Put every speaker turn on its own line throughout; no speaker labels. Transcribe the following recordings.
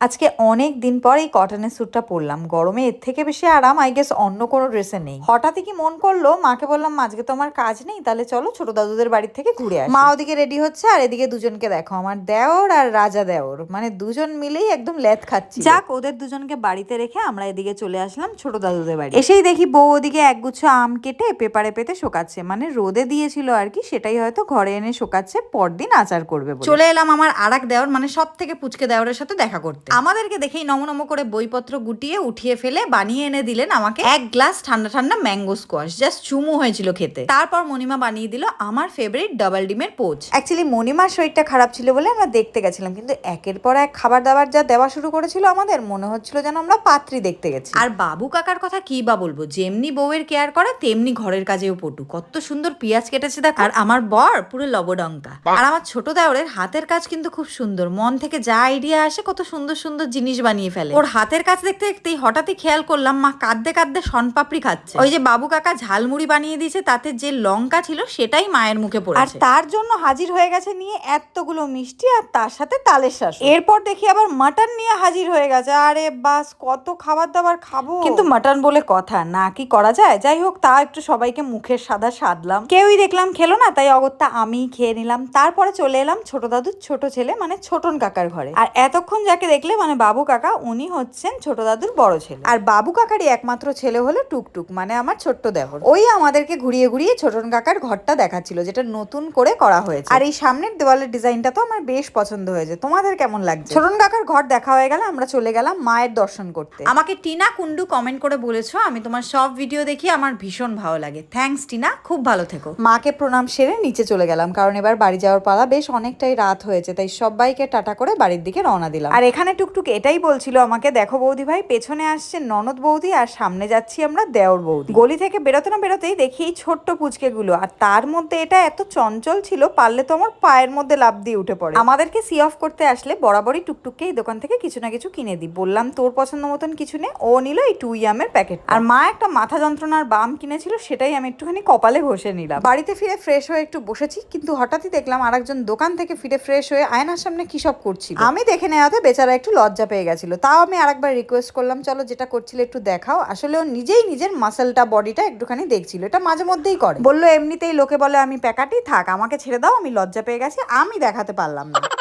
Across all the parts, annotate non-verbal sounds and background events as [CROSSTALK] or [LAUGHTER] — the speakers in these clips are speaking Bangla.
আজকে অনেক দিন পর এই কটনের স্যুটটা পরলাম। গরমে এর থেকে বেশি আরাম আই গেস অন্য কোনো ড্রেসে নেই। হঠাৎই কি মন করল? মাকে বললাম "মা, আজকে তো আমার কাজ নেই তাহলে চলো ছোট দাদুদের বাড়ি থেকে ঘুরে আসি। মা ওদিকে রেডি হচ্ছে আর এদিকে দুজনকে দেখো আমার দেওর আর রাজা দেওর। মানে দুজন মিলেই একদম লেথ খাচ্ছি। যাক ওদের দুজনকে বাড়িতে রেখে আমরা এদিকে চলে আসলাম ছোট দাদুদের বাড়ি। এসেই দেখি বউ ওদিকে একগুচ্ছ আম কেটে পেপারে পেতে শোকাচ্ছে। মানে রোদে দিয়েছিল আর কি সেটাই হয়তো ঘরে এনে শোকাচ্ছে পরদিন আচার করবে চলে এলাম আমার আরাক দেওর মানে সব থেকে পুচকে দেওরের সাথে দেখা করতে। আমাদেরকে দেখেই নম নম করে বইপত্র গুটিয়ে উঠিয়ে ফেলে বানিয়ে এনে দিলেন আমাকে এক গ্লাস ঠান্ডা ঠান্ডা ম্যাঙ্গো স্কোয়াশ জাস্ট চুমু হয়েছিল খেতে। তারপর মনিমা বানিয়ে দিল আমার ফেভারিট ডাবল ডিমের পোচ। অ্যাকচুয়ালি মনিমার শরীরটা খারাপ ছিল বলে আমরা দেখতে গেছিলাম কিন্তু একের পর এক খাবার দাবার যা দেওয়া শুরু করেছিল আমাদের মনে হচ্ছিল যেন আমরা পাত্রী দেখতে গেছি। আর বাবু কাকার কথা কি বা বলব যেমনি বউয়ের কেয়ার করে তেমনি ঘরের কাজেও পটু। কত সুন্দর পেঁয়াজ কেটেছে দেখ। আর আমার বর পুরো লবডঙ্কা। আর আমার ছোট দেওরের হাতের কাজ কিন্তু খুব সুন্দর। মন থেকে যা আইডিয়া আসে কত সুন্দর সুন্দর জিনিস বানিয়ে ফেলে। ওর হাতের কাছে দেখতে দেখতেই হঠাৎই খেয়াল করলাম মা কাঁদতে কাঁদতে শনপাপড়ি খাচ্ছে। ওই যে বাবু কাকা ঝালমুড়ি বানিয়ে দিয়েছে তাতে যে লঙ্কা ছিল সেটাই মায়ের মুখে পড়ে আর তার জন্য হাজির হয়ে গেছে নিয়ে এতগুলো মিষ্টি আর তার সাথে তালের শাস এরপর দেখি আবার মাটন নিয়ে হাজির হয়ে গেছে। আরে বাস কত খাবার দাবার খাব। কিন্তু মাটন বলে কথা না কি করা যায়? যাই হোক তা একটু সবাইকে মুখের সাদা সাদলাম কেউই দেখলাম খেলো না তাই অগত্যা আমি খেয়ে নিলাম। তারপরে চলে এলাম ছোট দাদুর ছোট ছেলে মানে ছোটন কাকার ঘরে। আর এতক্ষণ যাকে দেখলে মানে বাবু কাকা উনি হচ্ছেন ছোট দাদুর বড় ছেলে। আর বাবু কাকারই একমাত্র ছেলে হলো টুকটুক মানে আমার ছোট্ট দেহর। ওই আমাদেরকে ঘুরিয়ে ঘুরিয়ে ছোটন কাকার ঘরটা দেখাচ্ছিল যেটা নতুন করে করা হয়েছে। আর এই সামনের দেওয়ালের ডিজাইনটা তো আমার বেশ পছন্দ হয়েছে। তোমাদের কেমন লাগছে? ছোটন কাকার ঘর দেখা হয়ে গেলে আমরা চলে গেলাম মায়ের দর্শন করতে। আমাকে টিনা কুন্ডু কমেন্ট করে বলেছ আমি তোমার সব ভিডিও দেখি আমার ভীষণ ভালো লাগে। থ্যাঙ্কস টিনা খুব ভালো থেকো। মাকে প্রণাম সেরে নিচে চলে গেলাম কারণ এবার বাড়ি যাওয়ার পালা বেশ অনেকটাই রাত হয়েছে তাই সবাইকে টাটা করে বাড়ির দিকে রওনা দিলাম। আর এখানে টুকটুক এটাই বলছিল আমাকে, দেখো বৌদি ভাই, পেছনে আসছে ননদ বৌদি আর সামনে যাচ্ছি আমরা দেওর বৌদি। গলি থেকে বেরোতে না বেরোতেই দেখি এই ছোট্ট পুচকে গুলো আর তার মধ্যে এটা এত চঞ্চল ছিল, পারলে তো আমার পায়ের মধ্যে লাভ দিয়ে উঠে পড়ে। আমাদেরকে সি অফ করতে আসলে বরাবরই টুকটুককে এই দোকান থেকে কিছু না কিছু কিনে দিই। বললাম, তোর পছন্দ মতন কিছু নে। ও নিল এই টু ইয়ামের প্যাকেট। আর মা একটা মাথা যন্ত্রণার বাম কিনেছিল, সেটাই আমি একটুখানি কপালে ঘষে নিলাম। বাড়িতে ফিরে ফ্রেশ হয়ে একটু বসেছি, কিন্তু হঠাৎই দেখলাম আরেকজন দোকান থেকে ফিরে ফ্রেশ হয়ে আয়নার সামনে কি সব করছিল। আমি দেখে নেওয়াতে বেচারা একটু লজ্জা পেয়ে গেছিল। তাও আমি আরেকবার রিকোয়েস্ট করলাম চলো যেটা করছিলে একটু দেখাও। আসলে ও নিজেই নিজের মাসেলটা বডিটা একটুখানি দেখছিল। এটা মাঝে মধ্যেই করে। বলল এমনিতেই লোকে বলে আমি প্যাকাটি থাক আমাকে ছেড়ে দাও আমি লজ্জা পেয়ে গেছি আমি দেখাতে পারলাম না। [LAUGHS]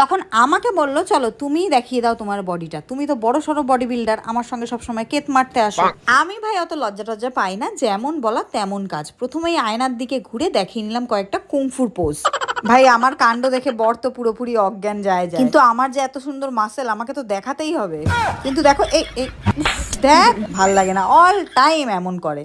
তখন আমাকে বলল চলো তুমিই দেখিয়ে দাও তোমার বডিটা তুমি তো বড় সড়ো বডি বিল্ডার আমার সঙ্গে সবসময় কেত মারতে আসো। আমি ভাই অত লজ্জা টজ্জা পাই না যেমন বলা তেমন কাজ। প্রথমেই আয়নার দিকে ঘুরে দেখিয়ে নিলাম কয়েকটা কুমফুর পোজ ভাই, আমার কাণ্ড দেখে বর তো পুরোপুরি অজ্ঞান যায় যায়। কিন্তু আমার যে এত সুন্দর মাসেল আমাকে তো দেখাতেই হবে। কিন্তু দেখো, এই দেখ, ভালো লাগে না। অল টাইম এমন করে।